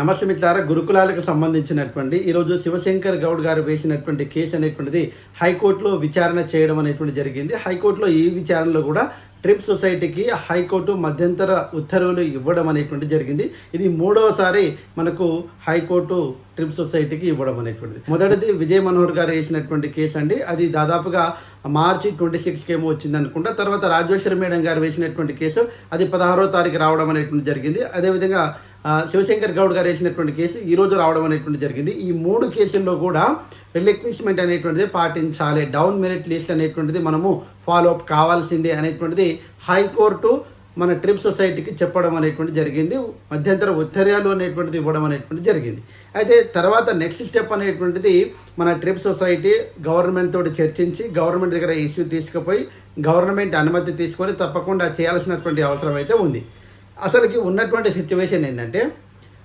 నమస్తే మిత్రులారా గురుకులాలకు సంబంధించినటువంటి ఈరోజు శివశంకర్ గౌడ్ గారు వేసినటువంటి కేసు అనేటువంటిది హైకోర్టులో విచారణ చేయడం అనేటువంటి జరిగింది. హైకోర్టులో ఈ విచారణలో కూడా ట్రిప్ సొసైటీకి హైకోర్టు మధ్యంతర ఉత్తర్వులు ఇవ్వడం అనేటువంటి జరిగింది. ఇది మూడవసారి మనకు హైకోర్టు ట్రిప్ సొసైటీకి ఇవ్వడం అనేటువంటిది. మొదటిది విజయ్ మనోహర్ గారు వేసినటువంటి కేసు అండి. అది దాదాపుగా మార్చి ట్వంటీ సిక్స్కి ఏమో వచ్చింది అనుకుంటా. తర్వాత రాజేశ్వరి మేడం గారు వేసినటువంటి కేసు అది పదహారో తారీఖు రావడం అనేటువంటి జరిగింది. అదేవిధంగా శివశంకర్ గౌడ్ గారు వేసినటువంటి కేసు ఈరోజు రావడం అనేటువంటి జరిగింది. ఈ మూడు కేసుల్లో కూడా రిలెక్నిష్మెంట్ అనేటువంటిది పాటించాలి. డౌన్ మెరిట్ లిస్ట్ అనేటువంటిది మనము ఫాలో అప్ కావాల్సిందే అనేటువంటిది హైకోర్టు మన ట్రిప్ సొసైటీకి చెప్పడం అనేటువంటి జరిగింది. మధ్యంతర ఉత్తర్యాలు అనేటువంటిది ఇవ్వడం అనేటువంటి జరిగింది. అయితే తర్వాత నెక్స్ట్ స్టెప్ అనేటువంటిది మన ట్రిప్ సొసైటీ గవర్నమెంట్ తోటి చర్చించి గవర్నమెంట్ దగ్గర ఇష్యూ తీసుకుపోయి గవర్నమెంట్ అనుమతి తీసుకొని తప్పకుండా చేయాల్సినటువంటి అవసరం అయితే ఉంది. అసలుకి ఉన్నటువంటి సిచ్యువేషన్ ఏంటంటే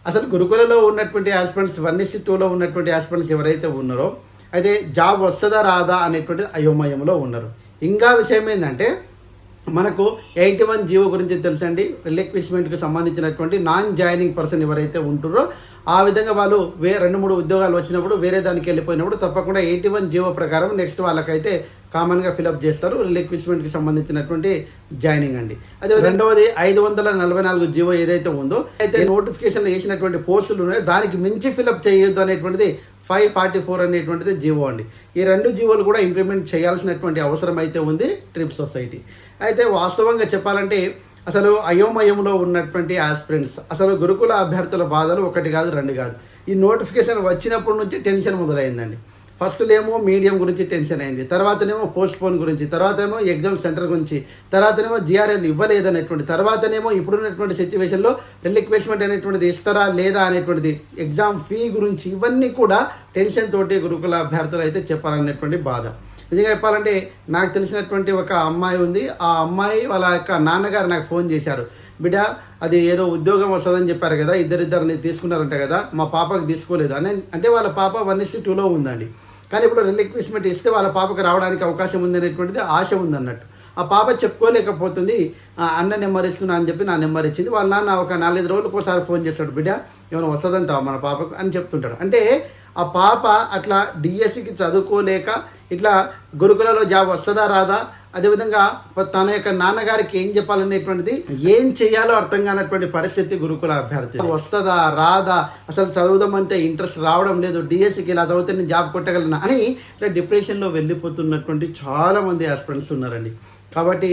అసలు గురుకులలో ఉన్నటువంటి ఆస్పిరెంట్స్ వన్ ఇస్ టూలో ఉన్నటువంటి ఆస్పిరెంట్స్ ఎవరైతే ఉన్నారో అయితే జాబ్ వస్తుందా రాదా అనేటువంటి అయోమయంలో ఉన్నారు. ఇంకా విషయం ఏంటంటే మనకు ఎయిటీ వన్ జీవో గురించి తెలుసండి. రిలిక్విష్మెంట్కి సంబంధించినటువంటి నాన్ జాయినింగ్ పర్సన్ ఎవరైతే ఉంటారో ఆ విధంగా వాళ్ళు వే రెండు మూడు ఉద్యోగాలు వచ్చినప్పుడు వేరే దానికి వెళ్ళిపోయినప్పుడు తప్పకుండా ఎయిటీ వన్ జీవో ప్రకారం నెక్స్ట్ వాళ్ళకైతే కామన్గా ఫిలప్ చేస్తారు. రిలిక్విష్మెంట్కి సంబంధించినటువంటి జాయినింగ్ అండి. అదే రెండవది ఐదు వందల నలభై నాలుగు జీవో ఏదైతే ఉందో అయితే నోటిఫికేషన్ వేసినటువంటి పోస్టులు ఉన్నాయో దానికి మించి ఫిలప్ చేయొద్దు అనేటువంటిది ఫైవ్ ఫార్టీ ఫోర్ అనేటువంటిది జీవో అండి. ఈ రెండు జీవోలు కూడా ఇంప్లిమెంట్ చేయాల్సినటువంటి అవసరం అయితే ఉంది ట్రిప్ సొసైటీ. అయితే వాస్తవంగా చెప్పాలంటే అసలు అయోమయంలో ఉన్నటువంటి ఆస్పిరెంట్స్ అసలు గురుకుల అభ్యర్థుల బాధలు ఒకటి కాదు రెండు కాదు. ఈ నోటిఫికేషన్ వచ్చినప్పటి నుంచి టెన్షన్ మొదలైందండి. ఫస్ట్లేమో ఏమో మీడియం గురించి టెన్షన్ అయింది తర్వాతనేమో పోస్ట్ పోన్ గురించి తర్వాతనేమో ఎగ్జామ్ సెంటర్ గురించి తర్వాతనేమో జిఆర్ఎన్ ఇవ్వలేదనేటువంటి తర్వాతనేమో ఇప్పుడున్నటువంటి సిచ్యువేషన్లో రిలిక్వేష్మెంట్ అనేటువంటిది ఇస్తారా లేదా అనేటువంటిది ఎగ్జామ్ ఫీ గురించి ఇవన్నీ కూడా టెన్షన్ తోటి గురుకుల అభ్యర్థులు అయితే చెప్పాలనేటువంటి బాధ. నిజంగా చెప్పాలంటే నాకు తెలిసినటువంటి ఒక అమ్మాయి ఉంది. ఆ అమ్మాయి వాళ్ళ యొక్క నాన్నగారు నాకు ఫోన్ చేశారు. బిడ్డ అది ఏదో ఉద్యోగం వస్తుందని చెప్పారు కదా ఇద్దరిద్దరిని తీసుకున్నారంట కదా మా పాపకి తీసుకోలేదు? అని అంటే వాళ్ళ పాప వన్ ఇస్టీ టూలో ఉందండి. కానీ ఇప్పుడు రిలిక్విష్మెంట్ ఇస్తే వాళ్ళ పాపకి రావడానికి అవకాశం ఉంది అనేటువంటిది ఆశ ఉందన్నట్టు. ఆ పాప చెప్పుకోలేకపోతుంది ఆ అన్న నెంబర్ ఇస్తున్నా అని చెప్పి నా నెంబర్ ఇచ్చింది. వాళ్ళ నాన్న ఒక నాలుగైదు రోజులకు ఒకసారి ఫోన్ చేస్తాడు బిడ్డ ఏమైనా వస్తుందంటావు మన పాపకు? అని చెప్తుంటాడు. అంటే ఆ పాప అట్లా డిఎస్సికి చదువుకోలేక ఇట్లా గురుకులలో జాబ్ వస్తుందా రాదా? అదేవిధంగా తన యొక్క నాన్నగారికి ఏం చెప్పాలనేటువంటిది ఏం చేయాలో అర్థం కానటువంటి పరిస్థితి గురుకుల అభ్యర్థి. వస్తుందా రాదా అసలు చదువుదామంటే ఇంట్రెస్ట్ రావడం లేదు డిఎస్సికి ఇలా చదివితే నేను జాబ్ కొట్టగలను అని ఇట్లా డిప్రెషన్లో వెళ్ళిపోతున్నటువంటి చాలా మంది ఆస్పిరెంట్స్ ఉన్నారండి. కాబట్టి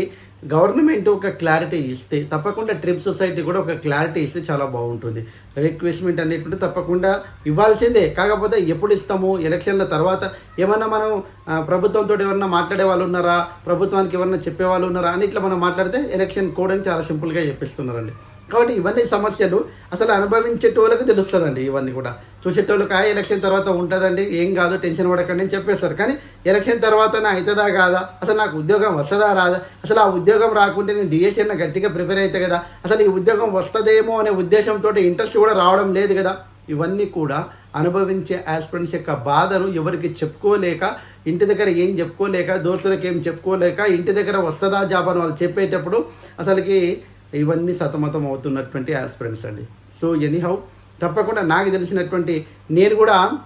గవర్నమెంట్ ఒక క్లారిటీ ఇస్తే తప్పకుండా ట్రిప్ సొసైటీ కూడా ఒక క్లారిటీ ఇస్తే చాలా బాగుంటుంది. రిక్వెస్ట్మెంట్ అనేటువంటి తప్పకుండా ఇవ్వాల్సిందే. కాకపోతే ఎప్పుడు ఇస్తాము? ఎలక్షన్ల తర్వాత ఏమన్నా మనం ప్రభుత్వంతో ఎవరన్నా మాట్లాడే వాళ్ళు ఉన్నారా? ప్రభుత్వానికి ఎవరన్నా చెప్పే వాళ్ళు ఉన్నారా? అని ఇట్లా మనం మాట్లాడితే ఎలక్షన్ కోడ్ అని చాలా సింపుల్గా చెప్పిస్తున్నారండి. కాబట్టి ఇవన్నీ సమస్యలు. అసలు అనుభవించేటోళ్ళకి తెలుస్తుందండి ఇవన్నీ కూడా. చూసేటోళ్ళకి ఆ ఎలక్షన్ తర్వాత ఉంటుందండి ఏం కాదు టెన్షన్ పడకండి అని చెప్పేస్తారు. కానీ ఎలక్షన్ తర్వాత నా అవుతుందా కాదా? అసలు నాకు ఉద్యోగం వస్తుందా రాదా? అసలు ఆ ఉద్యోగం రాకుంటే నేను డిఎస్ఎన్ గట్టిగా ప్రిపేర్ అయితే కదా? అసలు ఈ ఉద్యోగం వస్తుందేమో అనే ఉద్దేశంతో ఇంట్రెస్ట్ కూడా రావడం లేదు కదా? ఇవన్నీ కూడా అనుభవించే ఆస్పిరెంట్స్ యొక్క బాధను ఎవరికి చెప్పుకోలేక ఇంటి దగ్గర ఏం చెప్పుకోలేక దోస్తులకు ఏం చెప్పుకోలేక ఇంటి దగ్గర వస్తుందా జాబ్ అని వాళ్ళు చెప్పేటప్పుడు అసలుకి ఇవన్నీ సతమతం అవుతున్నటువంటి ఆస్పిరెంట్స్ అండి. సో ఎనీహౌ తప్పకుండా నాకు తెలిసినటువంటి నేను కూడా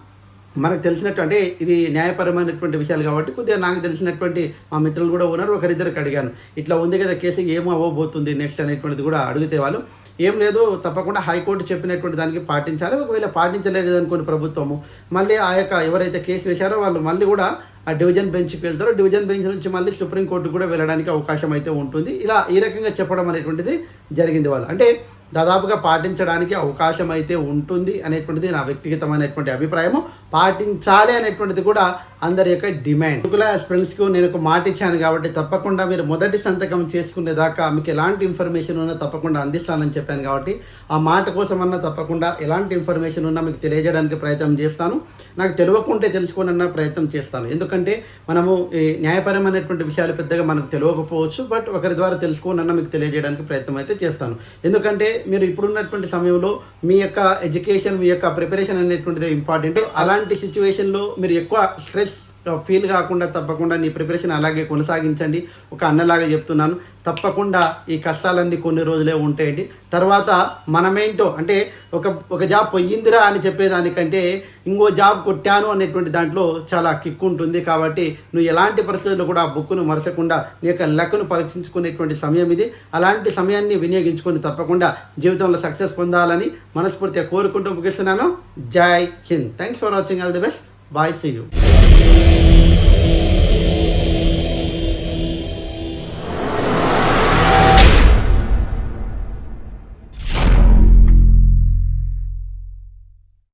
మనకు తెలిసినట్టు అంటే ఇది న్యాయపరమైనటువంటి విషయాలు కాబట్టి కొద్దిగా నాకు తెలిసినటువంటి మా మిత్రులు కూడా ఉన్నారు ఒకరిద్దరికి అడిగాను. ఇట్లా ఉంది కదా కేసు ఏమో అవ్వబోతుంది నెక్స్ట్ అనేటువంటిది కూడా అడిగితే వాళ్ళు ఏం లేదు తప్పకుండా హైకోర్టు చెప్పినటువంటి దానికి పాటించాలి ఒకవేళ పాటించలేదు అనుకోండి ప్రభుత్వము. మళ్ళీ ఆ యొక్క ఎవరైతే కేసు వేశారో వాళ్ళు మళ్ళీ కూడా ఆ డివిజన్ బెంచ్కి వెళ్తారో. డివిజన్ బెంచ్ నుంచి మళ్ళీ సుప్రీంకోర్టు కూడా వెళ్ళడానికి అవకాశం అయితే ఉంటుంది. ఇలా ఈ రకంగా చెప్పడం అనేటువంటిది జరిగింది వాళ్ళు. అంటే దాదాపుగా పాటించడానికి అవకాశం అయితే ఉంటుంది అనేటువంటిది నా వ్యక్తిగతమైనటువంటి అభిప్రాయము. పాటించాలి అనేటువంటిది కూడా అందరి యొక్క డిమాండ్. గురుకుల ఫ్రెండ్స్కు నేను ఒక మాట ఇచ్చాను కాబట్టి తప్పకుండా మీరు మొదటి సంతకం చేసుకునేదాకా మీకు ఎలాంటి ఇన్ఫర్మేషన్ ఉన్నా తప్పకుండా అందిస్తానని చెప్పాను కాబట్టి ఆ మాట కోసం అన్నా తప్పకుండా ఎలాంటి ఇన్ఫర్మేషన్ ఉన్నా మీకు తెలియజేయడానికి ప్రయత్నం చేస్తాను. నాకు తెలియకుంటే తెలుసుకోనన్న ప్రయత్నం చేస్తాను. ఎందుకంటే మనము ఈ న్యాయపరమైనటువంటి విషయాలు పెద్దగా మనకు తెలియకపోవచ్చు బట్ ఒకరి ద్వారా తెలుసుకోనన్నా మీకు తెలియజేయడానికి ప్రయత్నం అయితే చేస్తాను. ఎందుకంటే మీరు ఇప్పుడున్నటువంటి సమయంలో మీ యొక్క ఎడ్యుకేషన్ మీ యొక్క ప్రిపరేషన్ అనేటువంటిది ఇంపార్టెంట్ అలాంటి సిచ్యువేషన్లో మీరు ఎక్కువ స్ట్రెస్ ఫీల్ కాకుండా తప్పకుండా నీ ప్రిపరేషన్ అలాగే కొనసాగించండి. ఒక అన్నలాగా చెప్తున్నాను. తప్పకుండా ఈ కష్టాలన్నీ కొన్ని రోజులే ఉంటాయండి. తర్వాత మనమేంటో అంటే ఒక ఒక జాబ్ పోయిందిరా అని చెప్పేదానికంటే ఇంకో జాబ్ కొట్టాను అనేటువంటి దాంట్లో చాలా కిక్ ఉంటుంది. కాబట్టి నువ్వు ఎలాంటి పరిస్థితుల్లో కూడా ఆ బుక్ను మరచకుండా నీ యొక్క లెక్కను పరీక్షించుకునేటువంటి సమయం ఇది. అలాంటి సమయాన్ని వినియోగించుకొని తప్పకుండా జీవితంలో సక్సెస్ పొందాలని మనస్ఫూర్తిగా కోరుకుంటూ ముగిస్తున్నాను. జై Hind. Thanks for watching all the best bye see you